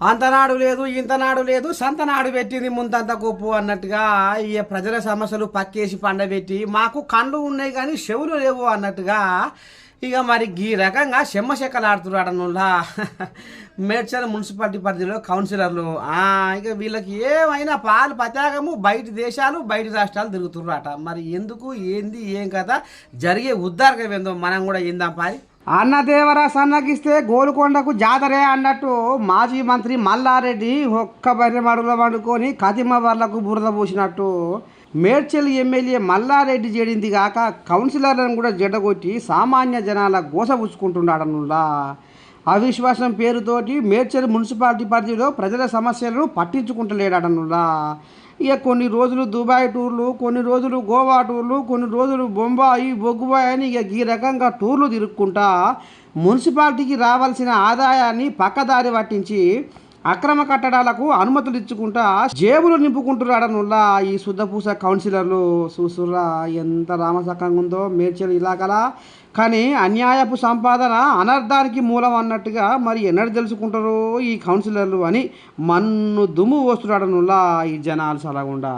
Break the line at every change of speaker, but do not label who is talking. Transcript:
అంతనాడు లేదు ఇంతనాడు లేదు సంతనాడు పెట్టింది ముంతంత గొప్పు అన్నట్టుగా ఈ ప్రజల సమస్యలు పక్కేసి పండబెట్టి మాకు కండ్లు ఉన్నాయి కానీ చెవులు లేవు అన్నట్టుగా ఇక మరి ఈ రకంగా చెమ్మ మేడ్చల్ మున్సిపాలిటీ పరిధిలో కౌన్సిలర్లు. ఇక వీళ్ళకి ఏమైనా పాలు పతాకము బయట దేశాలు బయట రాష్ట్రాలు తిరుగుతున్నారట. మరి ఎందుకు ఏంది ఏం కదా జరిగే ఉద్దారకం ఏందో మనం కూడా ఏందాం పారి అన్నదేవర సన్నగిస్తే గోల్కొండకు జాతరే అన్నట్టు మాజీ మంత్రి మల్లారెడ్డి ఒక్క బర్రె వండుకొని కతిమ బురద పూసినట్టు మేడ్చల్ ఎమ్మెల్యే మల్లారెడ్డి చేడింది కాక కౌన్సిలర్లను కూడా జడగొట్టి సామాన్య జనాల గోసపుచ్చుకుంటున్నాడనులా అవిశ్వాసం పేరుతోటి మేడ్చల్ మున్సిపాలిటీ పరిధిలో ప్రజల సమస్యలను పట్టించుకుంటలేడనులా ఇక కొన్ని రోజులు దుబాయ్ టూర్లు కొన్ని రోజులు గోవా టూర్లు కొన్ని రోజులు బొంబాయి బొగ్గుబాయి అని ఇక ఈ రకంగా టూర్లు తిరుక్కుంటా మున్సిపాలిటీకి రావాల్సిన ఆదాయాన్ని పక్కదారి పట్టించి అక్రమ కట్టడాలకు అనుమతులు ఇచ్చుకుంటా జేబులు నింపుకుంటున్నాడనుల్లా ఈ శుద్ధపూస కౌన్సిలర్లు. చూసుర్రా ఎంత రామసకంగా ఉందో మేడ్చల్ ఇలాగలా కానీ అన్యాయపు సంపాదన అనర్థానికి మూలం అన్నట్టుగా మరి ఎన్నడు తెలుసుకుంటారో ఈ కౌన్సిలర్లు అని మన్ను దుమ్ము వస్తున్నాడనుల్లా ఈ జనాలు సలగుండా.